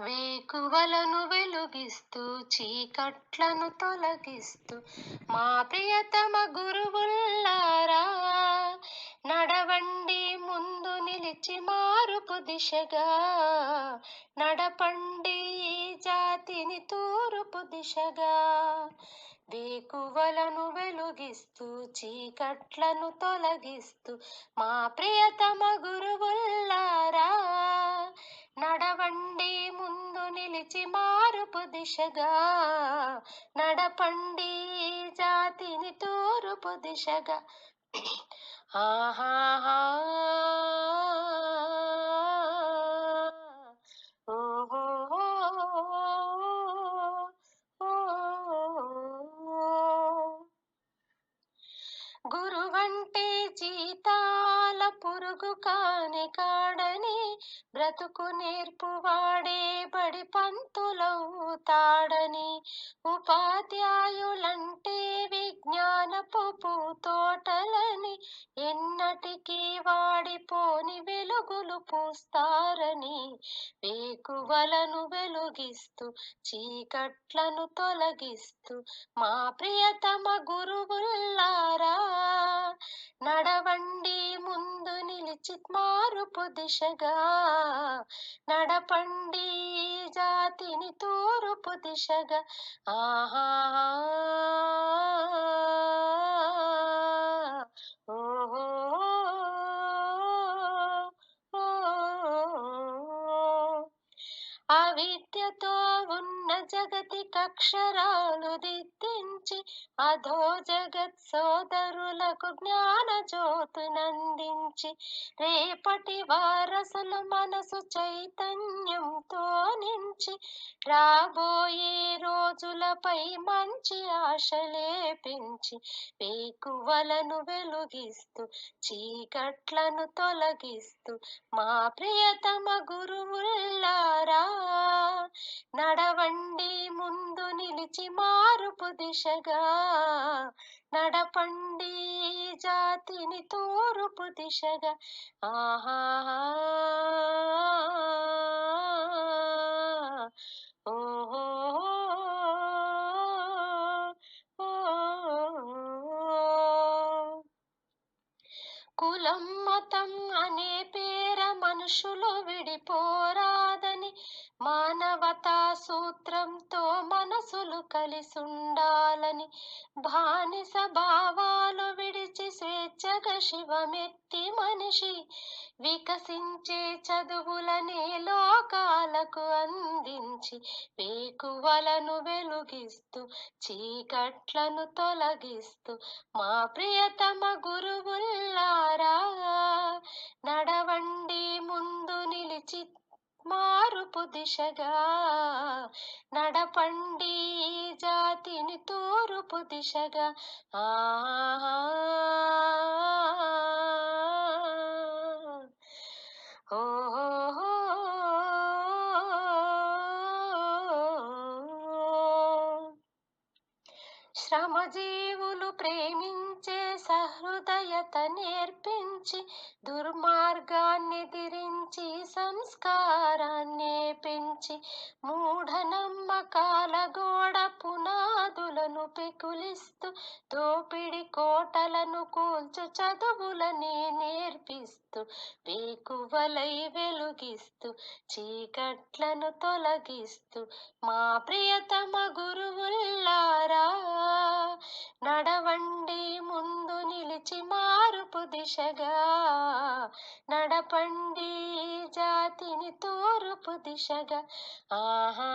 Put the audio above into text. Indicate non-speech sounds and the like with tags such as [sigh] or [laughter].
వేకువలను వెలుగిస్తూ చీకట్లను తొలగిస్తూ మా ప్రియతమ గురువుల్లారా నడవండి ముందు నిలిచి మారుపు దిశగా నడపండి జాతిని తూరుపు దిశగా. వేకువలను వెలుగిస్తూ చీకట్లను తొలగిస్తూ మా ప్రియతమ గురువుల్లారా తెచ్చి మారుపు దిశగా నడపండి జాతిని తూరుపు దిశగా. [clears throat] ఆహాహా పురుగు కాని కాడని బ్రతుకు నేర్పువాడే బడి పంతులవుతాడని ఉపాధ్యాయులంటే విజ్ఞానపు తోటలని ఎన్నటికీ వాడిపోని వెలుగులు పూస్తారని వేకువలను వెలుగిస్తూ చీకట్లను తొలగిస్తూ మా ప్రియతమ గురువుల్లారా నడవండి ముందు నిలిచి మారుపు దిశగా నడపండి జాతిని తూర్పు దిశగా ఆహా. జగతి కక్షరాలు దిద్దించి అధో జగత్ సోదరులకు జ్ఞాన జ్యోతునందించి రేపటి వారసులు మనసు చైతన్యంతో నించి రాబోయే రోజులపై మంచి ఆశలేపించి వేకువలను వెలుగిస్తూ చీకట్లను తొలగిస్తూ మా ప్రియతమ గురు దిశగా నడపండి జాతిని తూర్పు దిశగా. ఆహా కులం మతం అనే పేర మనుషులు విడిపోరాదని మానవతా సూత్రంతో మనసులు కలిసుండాలని బానిస భావాలు విడిచి స్వేచ్ఛగా శివమెత్తి మనిషి వికసించే చదువులనే లోకాలకు అందించి వేకువలను వెలుగిస్తూ చీకట్లను తొలగిస్తూ మా ప్రియతమ గురువుల్లా గురువుల్లారా నడవండి ముందు నిలిచి మారుపు దిశగా. నడపండి జాతిని తూరుపు దిశగా. ఆ ఓహో శ్రమజీవులు ప్రేమించే సహృదయత నేర్పించి దుర్మార్గాన్ని దిరించి సంస్కారాన్ని పెంచి మూఢనమ్మకాల గోడ పునాదులను పెకులిస్తూ దోపిడి కోటలను కూల్చు చదువులని నేర్పిస్తూ పేకువలై వెలుగిస్తూ చీకట్లను తొలగిస్తూ మా ప్రియతమ గురువుల్లారా నడ దిశగా నడపండి జాతిని తూర్పు దిశగా. ఆహా